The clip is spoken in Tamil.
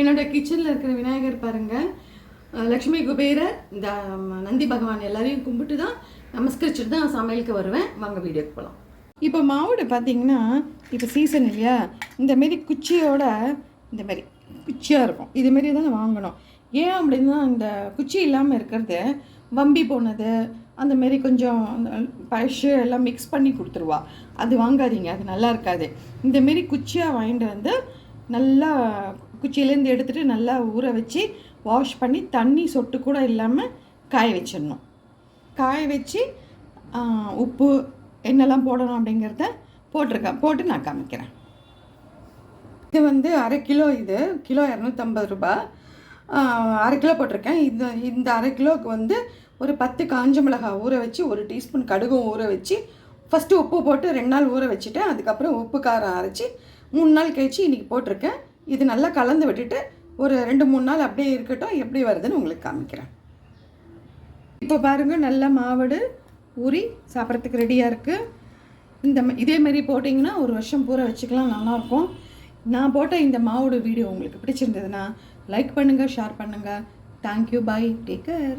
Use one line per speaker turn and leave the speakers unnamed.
என்னோட கிச்சனில் இருக்கிற விநாயகர் பாருங்கள் லக்ஷ்மி குபேரர் இந்த நந்தி பகவான் எல்லாரையும் கும்பிட்டு தான் நமஸ்கரிச்சுட்டு தான் சமையலுக்கு வருவேன். வாங்க வீடியோக்கு போகலாம் இப்போ மாவோட பார்த்தீங்கன்னா இப்போ சீசன் இல்லையா? இந்த மாரி குச்சியோட இந்தமாரி குச்சியாக இருக்கும். இது மாரி தான் வாங்கணும். ஏன் அப்படின்னா இந்த குச்சி இல்லாமல் இருக்கிறது வம்பி போனது அந்த மாரி கொஞ்சம் பழசு எல்லாம் மிக்ஸ் பண்ணி கொடுத்துருவா. அது வாங்காதீங்க அது நல்லா இருக்காது. இந்த மாரி குச்சியாக வாங்கிட்டு வந்து நல்லா குச்சியிலேருந்து எடுத்துகிட்டு நல்லா ஊற வச்சு வாஷ் பண்ணி தண்ணி சொட்டு கூட இல்லாமல் காய வச்சிடணும். காய வச்சு உப்பு என்னெல்லாம் போடணும் அப்படிங்கிறத போட்டிருக்கேன். போட்டு நான் காமிக்கிறேன். இது வந்து அரை கிலோ இது கிலோ இரநூத்தம்பது ரூபாய் அரை கிலோ போட்டிருக்கேன். இந்த இந்த அரை கிலோவுக்கு வந்து ஒரு பத்து காஞ்ச மிளகாய் ஊற வச்சு ஒரு டீஸ்பூன் கடுகும் ஊற வச்சு ஃபஸ்ட்டு உப்பு போட்டு ரெண்டு நாள் ஊற வச்சுட்டேன் அதுக்கப்புறம் உப்பு காரம் அரைச்சி மூணு நாள் கழிச்சு இன்றைக்கி போட்டிருக்கேன். இது நல்லா கலந்து விட்டுட்டு ஒரு ரெண்டு மூணு நாள் அப்படியே இருக்கட்டும் எப்படி வருதுன்னு உங்களுக்கு காமிக்கிறேன். இப்போ பாருங்கள் நல்ல மாவடு ஊறி சாப்பிட்றதுக்கு ரெடியாக இருக்குது இந்த இதேமாரி போட்டிங்கன்னா ஒரு வருஷம் பூரா வச்சுக்கலாம் நல்லாயிருக்கும். நான் போட்ட இந்த மாவோட வீடியோ உங்களுக்கு பிடிச்சிருந்ததுன்னா லைக் பண்ணுங்கள் ஷேர் பண்ணுங்கள் தேங்க்யூ பை டேக் கேர்